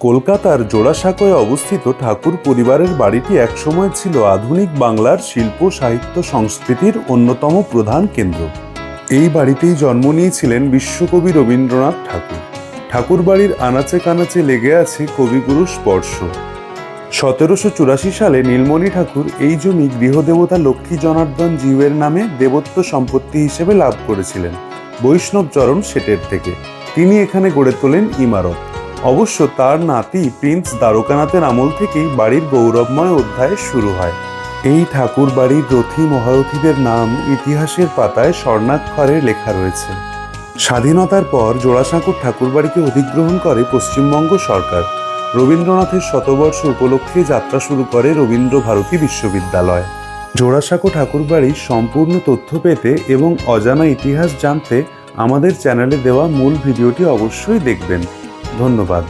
কলকাতার জোড়াসাঁকোয় অবস্থিত ঠাকুর পরিবারের বাড়িটি একসময় ছিল আধুনিক বাংলার শিল্প, সাহিত্য, সংস্কৃতির অন্যতম প্রধান কেন্দ্র। এই বাড়িতেই জন্ম নিয়েছিলেন বিশ্বকবি রবীন্দ্রনাথ ঠাকুর। ঠাকুর বাড়ির আনাচে কানাচে লেগে আছে কবিগুরু স্পর্শ। সতেরোশো চুরাশি সালে নীলমণি ঠাকুর এই জমি গৃহদেবতা লক্ষ্মী জনার্দন জীবের নামে দেবত্ব সম্পত্তি হিসেবে লাভ করেছিলেন। বৈষ্ণব চরণ শেটের থেকে। তিনি এখানে গড়ে তোলেন ইমারত। অবশ্য তার নাতি প্রিন্স দ্বারকানাথের আমল থেকেই বাড়ির গৌরবময় অধ্যায় শুরু হয়। এই ঠাকুর বাড়ির রথী মহারথীদের নাম ইতিহাসের পাতায় স্বর্ণাক্ষরে লেখা রয়েছে। স্বাধীনতার পর জোড়াসাঁকুর ঠাকুরবাড়িকে অধিগ্রহণ করে পশ্চিমবঙ্গ সরকার। রবীন্দ্রনাথের শতবর্ষ উপলক্ষে যাত্রা শুরু করে রবীন্দ্র ভারতী বিশ্ববিদ্যালয়। জোড়াসাঁকো ঠাকুরবাড়ির সম্পূর্ণ তথ্য পেতে এবং অজানা ইতিহাস জানতে আমাদের চ্যানেলে দেওয়া মূল ভিডিওটি অবশ্যই দেখবেন। ধন্যবাদ।